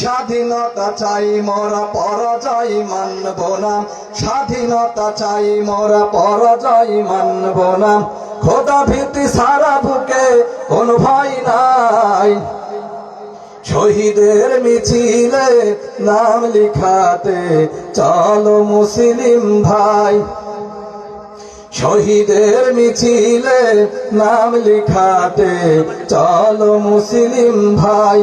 স্বাধীনতা চাই মোরা, পরাজয় মানব না। স্বাধীনতা চাই মোরা, পরাজয় মানব না। খোদা ভীতি সারা বুকে কোন ভয় নাই। শহীদের মিছিলে নাম লিখাতে চলো মুসলিম ভাই। শহীদের মিছিলে নাম লিখাতে চলো মুসলিম ভাই।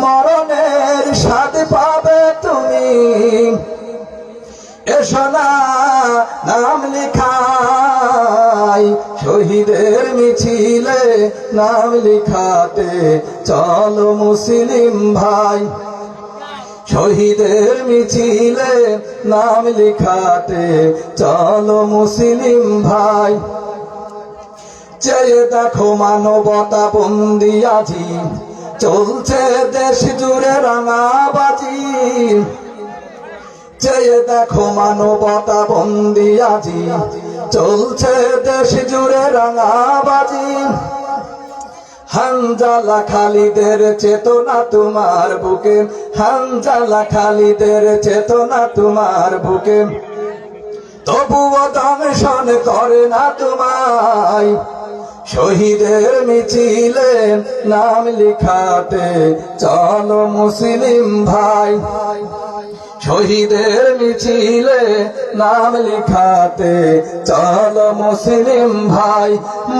মরণের স্বাদ পাবে তুমি। এসো না নাম লিখাই শহীদের মিছিলে নাম লিখাতে চলো মুসলিম ভাই। শহীদের মিছিলে নাম লিখাতে চলো মুসলিম ভাই। চেয়ে দেখো মানবতা বন্দি আজি। চলছে দেশ জুড়ে রাঙাবাজি। চেয়ে দেখো মানবতা বন্দি আজি। চলছে দেশ জুড়ে রাঙাবাজি। হানজালা খালিদের চেতনা তোমার বুকে। হানজালা খালিদের চেতনা তোমার বুকে। তবুও দংশন করে না তোমায়। শহীদের মিছিলে নাম লিখাতে চলো মুসলিম ভাই। শহীদের মিছিলে নাম লিখাতে চলো মুসলিম ভাই।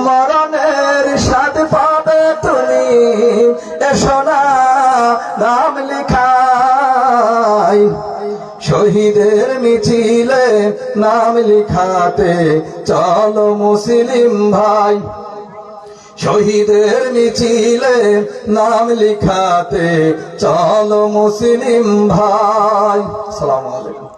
মরণের স্বাদ পাবে তুমি, এসো না নাম লিখাই। শহীদের মিছিলে নাম লিখাতে চলো মুসলিম ভাই। শহীদের মিছিলে নাম লিখাতে চলো মুসলিম ভাই। সালাম আলাইকুম।